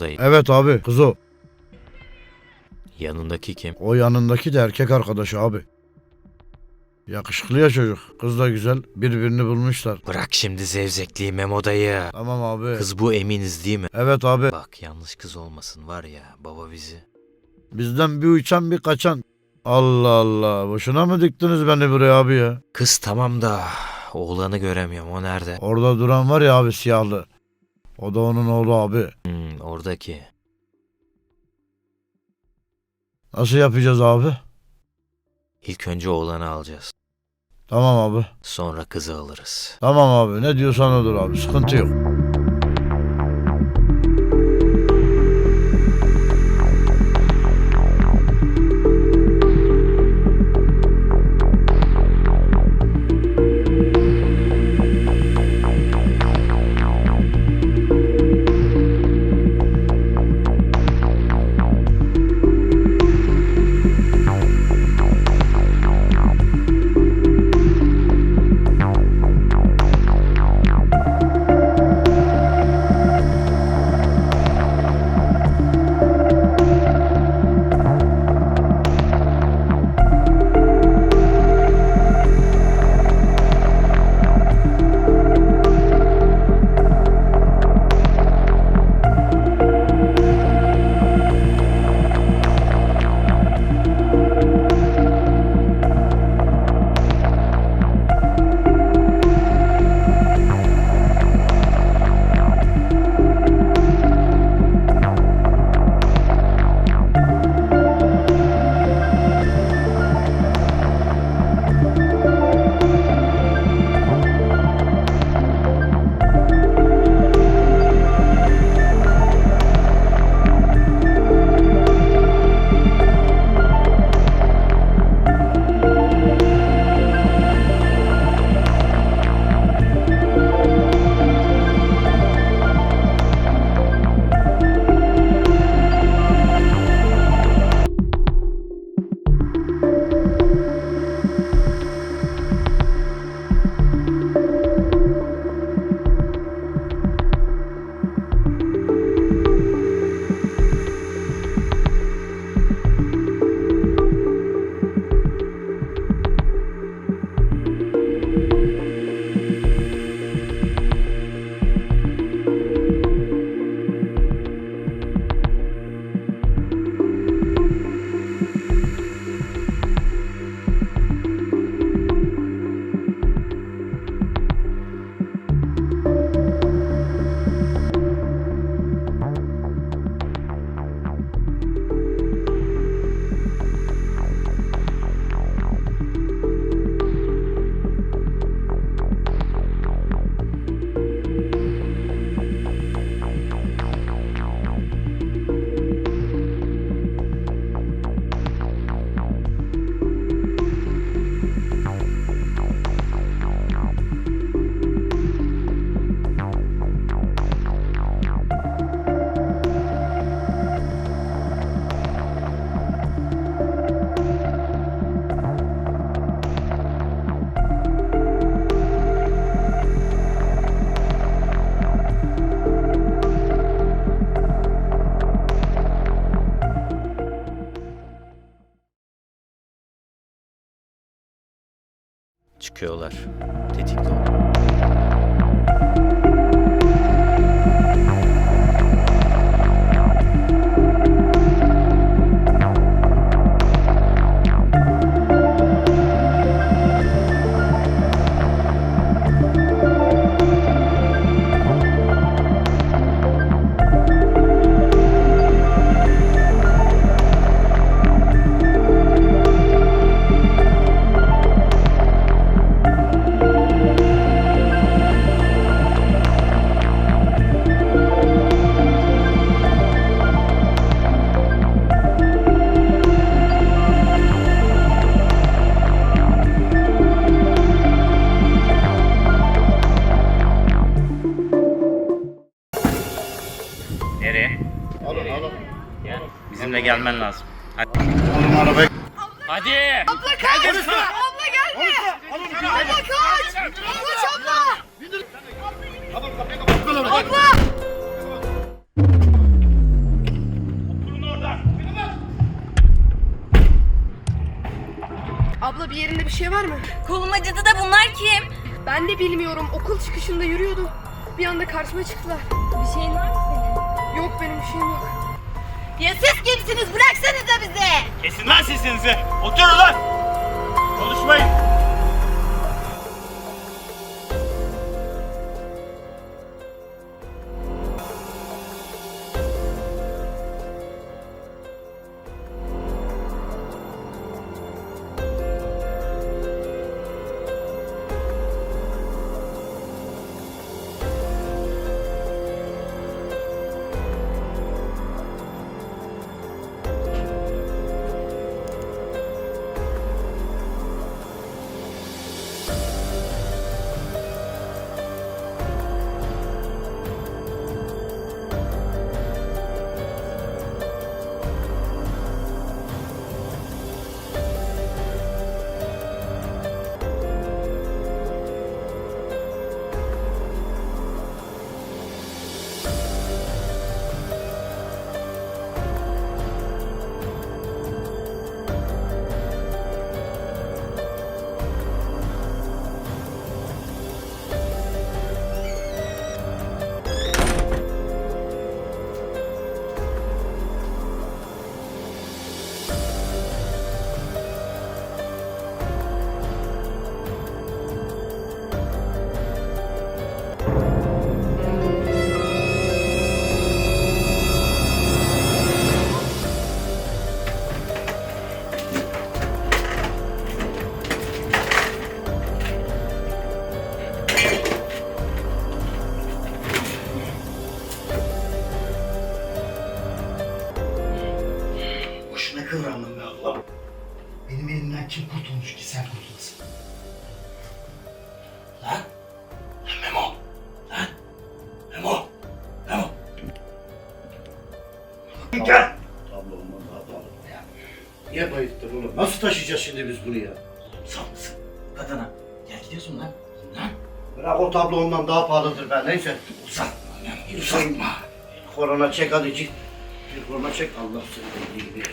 Dayı? Evet abi kız o. Yanındaki kim? O yanındaki de erkek arkadaşı abi. Yakışıklı ya çocuk. Kız da güzel. Birbirini bulmuşlar. Bırak şimdi zevzekliği Memo dayı. Tamam abi. Kız bu eminiz değil mi? Evet abi. Bak yanlış kız olmasın var ya baba bizi. Bizden bir uçan bir kaçan. Allah Allah. Boşuna mı diktiniz beni buraya abi ya? Kız tamam da oğlanı göremiyorum o nerede? Orada duran var ya abi siyahlı. O da onun oğlu abi. Hmm, oradaki. Nasıl yapacağız abi? İlk önce oğlanı alacağız. Tamam abi. Sonra kızı alırız. Tamam abi. Ne diyorsan odur abi. Sıkıntı yok. Bizimle gelmen lazım. Hadi. Oğlum arabayı... Hadi. Abla kaç! Abla gelme! Abla kaç! Kaç abla! Abla! Abla bir yerinde bir şey var mı? Kolum acıdı da bunlar kim? Ben de bilmiyorum. Okul çıkışında yürüyordum. Bir anda karşıma çıktılar. Bir şeyin var mı siz kimsiniz? Bıraksanıza bizi. Kesin lan sesinizi. Oturun lan. Konuşmayın. Kurtulmuş ki sen kurtulasın? Lan! Lan Memo! Lan! Memo! Memo! Gel! Tablo olmaz tablo. Ya. Niye bayıttın oğlum? Nasıl taşıyacağız şimdi biz bunu ya? Sağ mısın? Kadına. Gel gidiyorsun lan. Lan! Bırak o tablo ondan daha pahalıdır ben neyse. Uzatma lan. Uzatma. Korona çek hadi. Bir korona çek Allah seni bildiği gibi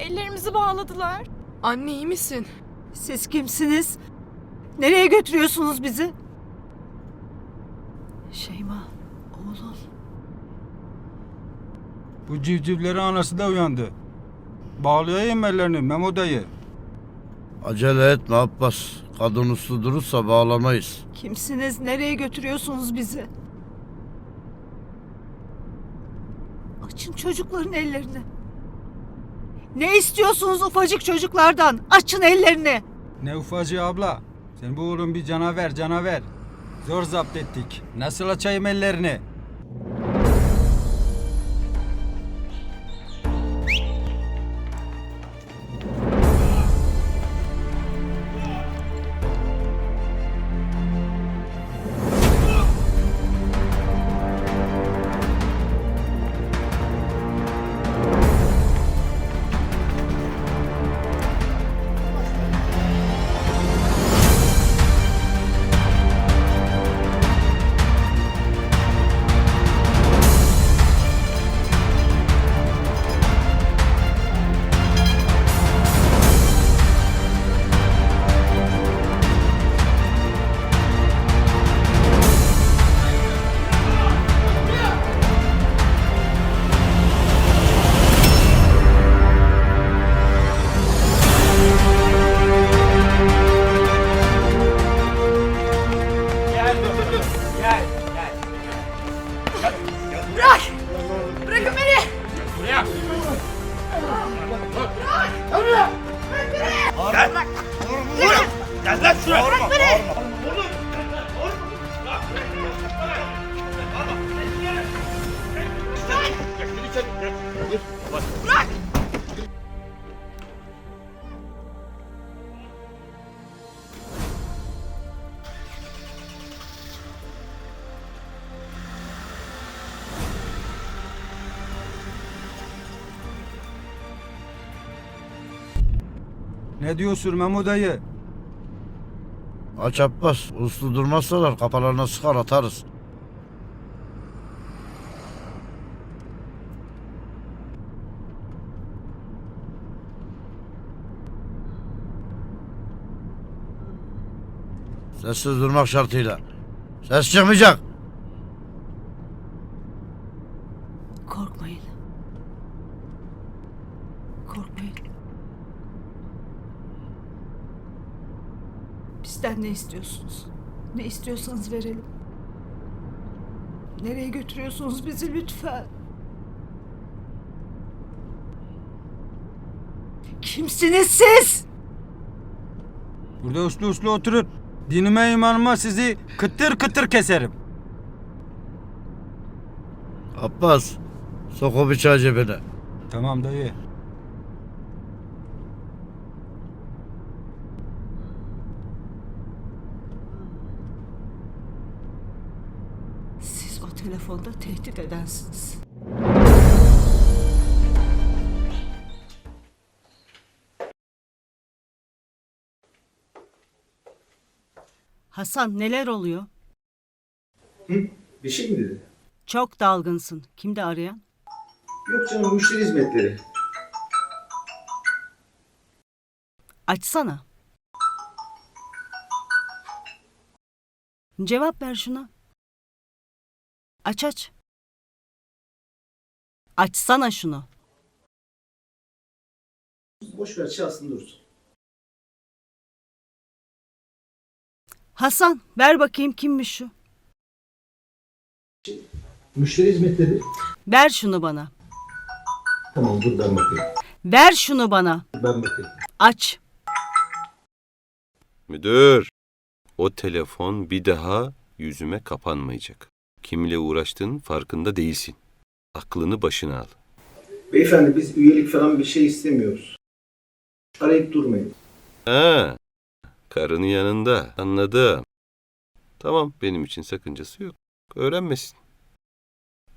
Ellerimizi bağladılar. Anne iyi misin? Siz kimsiniz? Nereye götürüyorsunuz bizi? Şeyma, oğlum. Bu civcivlerin anası da uyandı. Bağlayayım ellerini Memo dayı. Acele etme Abbas. Kadın uslu durursa bağlamayız. Kimsiniz? Nereye götürüyorsunuz bizi? Açın çocukların ellerini. Ne istiyorsunuz ufacık çocuklardan? Açın ellerini. Ne ufacı abla. Sen bu oğlum bir canaver canaver. Zor zapt ettik. Nasıl açayım ellerini? Ne diyorsun Memo dayı? Aç Abbas. Uslu durmazsalar kafalarına sıkar atarız. Sessiz durmak şartıyla. Ses çıkmayacak. Korkmayın. Korkmayın. Bizden ne istiyorsunuz? Ne istiyorsanız verelim. Nereye götürüyorsunuz bizi lütfen? Kimsiniz siz? Burada uslu uslu oturun. Dinime imanıma sizi kıtır kıtır keserim. Abbas. Sok o bıçağı cebine. Tamam dayı. Siz o telefonda tehdit edensiniz. Hasan neler oluyor? Bir şey mi dedi? Çok dalgınsın. Kimdi arayan? Yok canım müşteri hizmetleri. Açsana. Cevap ver şuna. Aç aç. Açsana şunu. Boş ver çalsın dursun. Hasan ver bakayım kimmiş şu. Müşteri hizmetleri. Ver şunu bana. Tamam dur ben bakayım. Ver şunu bana. Ben bakayım. Aç. Müdür, o telefon bir daha yüzüme kapanmayacak. Kimle uğraştığının farkında değilsin. Aklını başına al. Beyefendi biz üyelik falan bir şey istemiyoruz. Arayıp durmayın. Ha, karının yanında. Anladım. Tamam, benim için sakıncası yok. Öğrenmesin.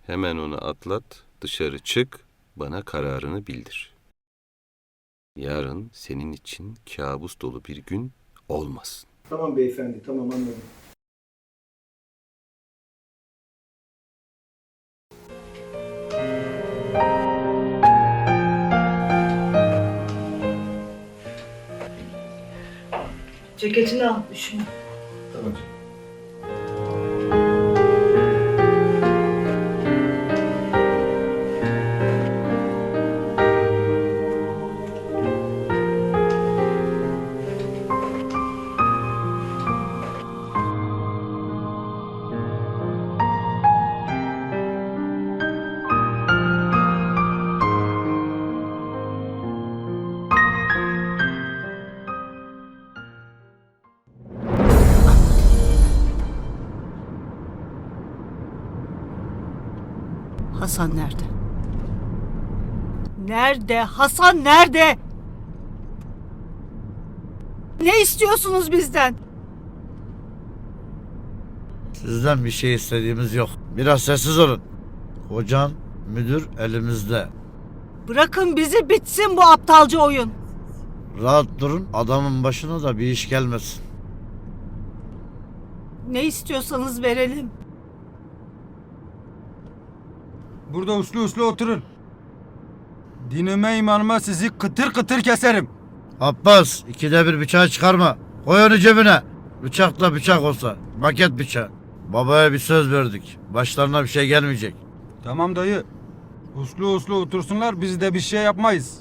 Hemen onu atlat, dışarı çık, bana kararını bildir. Yarın senin için kabus dolu bir gün olmasın. Tamam beyefendi tamam anladım. Ceketini al. Tamam. Hasan nerede? Nerede? Hasan nerede? Ne istiyorsunuz bizden? Sizden bir şey istediğimiz yok. Biraz sessiz olun. Kocan, müdür elimizde. Bırakın bizi bitsin bu aptalca oyun. Rahat durun, adamın başına da bir iş gelmesin. Ne istiyorsanız verelim. Burada uslu uslu oturun. Dinime imanıma sizi kıtır kıtır keserim. Abbas, ikide bir bıçağı çıkarma. Koy onu cebine. Bıçak da bıçak olsa. Maket bıçağı. Babaya bir söz verdik. Başlarına bir şey gelmeyecek. Tamam dayı. Uslu uslu otursunlar biz de bir şey yapmayız.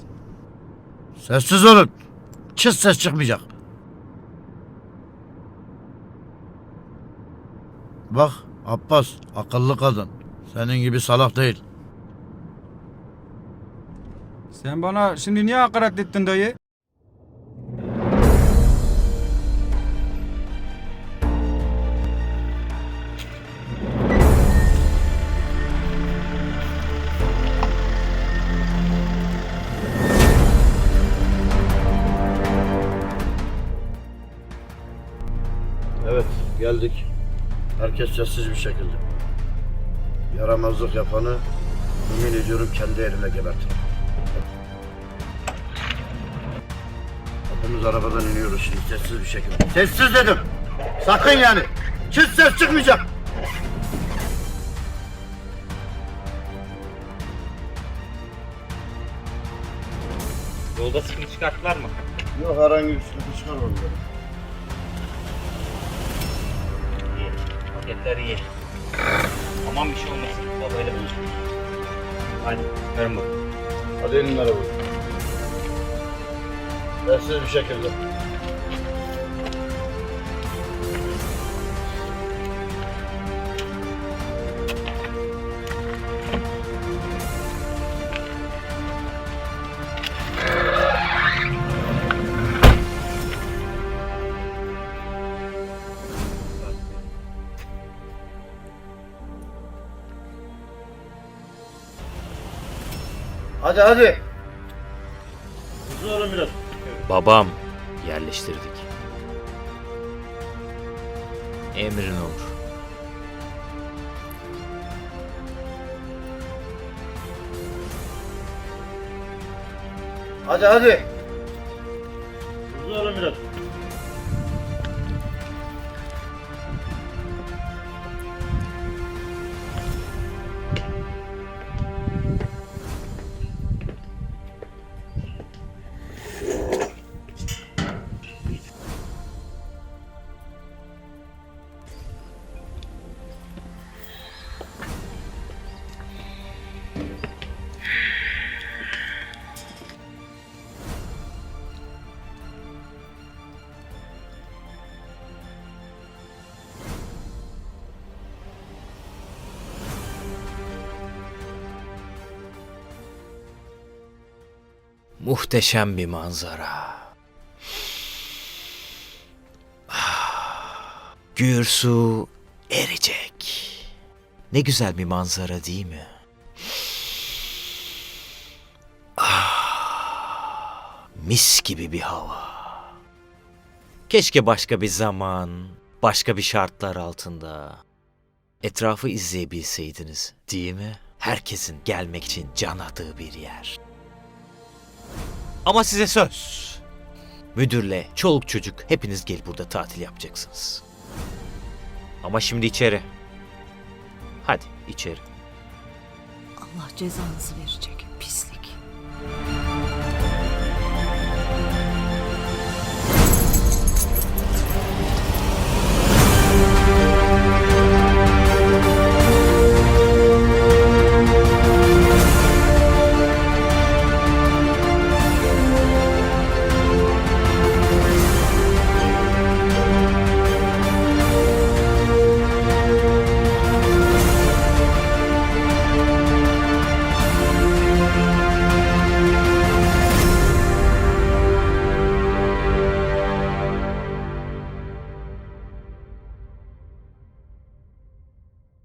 Sessiz olun. Çıt ses çıkmayacak. Bak Abbas akıllı kadın. Senin gibi salak değil. Sen bana şimdi niye hakaret ettin dayı? Evet, geldik. Herkes sessiz bir şekilde. Yaramazlık yapanı yemin ediyorum kendi elimle gebertirim. Hepimiz arabadan iniyoruz şimdi sessiz bir şekilde. Sessiz dedim. Sakın yani. Hiç ses çıkmayacak. Yolda sıkıntı çıkarttılar mı? Yok herhangi bir sıkıntı çıkarmadı. İyi. Paketler iyi. Aman bir şey olmasın. Babayla buluştuk. Hadi. Verin bakalım. Hadi inin araba. Sessiz bir şekilde. Hadi hadi. Hızlı olun biraz. Babam yerleştirdik. Emrin olur. Hadi hadi. Muhteşem bir manzara. Ah, Gürsu erecek. Ne güzel bir manzara değil mi? Ah, mis gibi bir hava. Keşke başka bir zaman, başka bir şartlar altında etrafı izleyebilseydiniz, değil mi? Herkesin gelmek için can attığı bir yer. Ama size söz. Müdürle, çoluk çocuk hepiniz gel burada tatil yapacaksınız. Ama şimdi içeri. Hadi içeri. Allah cezanızı verecek pislik.